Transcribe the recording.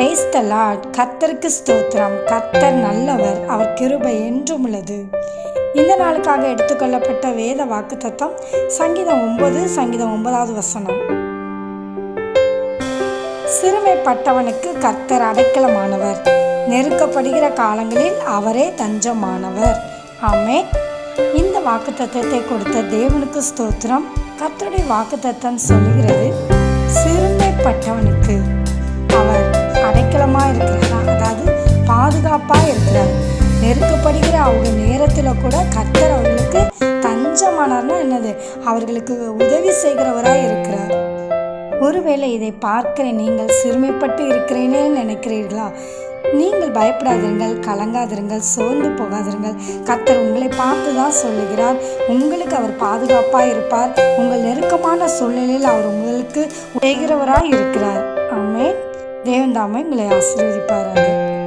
Praise the Lord கத்தருக்கு ஸ்தோத்திரம். கத்தர் நல்லவர். அவர் கிருபை என்றும் உள்ளது. இந்த நாளுக்காக எடுத்துக்கொள்ளப்பட்ட வேத வாக்குத்தத்தம் சங்கீதம் ஒன்பது சங்கீதம் ஒன்பதாவது வசனம். சிறுமைப்பட்டவனுக்கு கர்த்தர் அடைக்கலமானவர். நெருக்கப்படுகிற காலங்களில் அவரே தஞ்சமானவர். ஆமே இந்த வாக்குத்தத்தத்தை கொடுத்த தேவனுக்கு ஸ்தோத்திரம். கர்த்தருடைய வாக்குத்தத்தம் தத்தம் சொல்கிறது நெருக்கப்படுகிற அவங்க நேரத்தில் கூட கர்த்தர் அவர்களுக்கு தஞ்சமானார்னா என்னது? அவர்களுக்கு உதவி செய்கிறவராக இருக்கிறார். ஒருவேளை இதை பார்க்கிற நீங்கள் சிறுமைப்பட்டு இருக்கிறேனே நினைக்கிறீர்களா? நீங்கள் பயப்படாதிருங்கள் கலங்காதிருங்கள் சோர்ந்து போகாதிருங்கள். கர்த்தர் உங்களை பார்த்து தான் சொல்லுகிறார். உங்களுக்கு அவர் பாதுகாப்பாக இருப்பார். உங்கள் நெருக்கமான சூழ்நிலையில் அவர் உங்களுக்கு உடைகிறவராய் இருக்கிறார். அம்மே தேவன் தாமே உங்களை ஆசீர்வதிப்பாராக.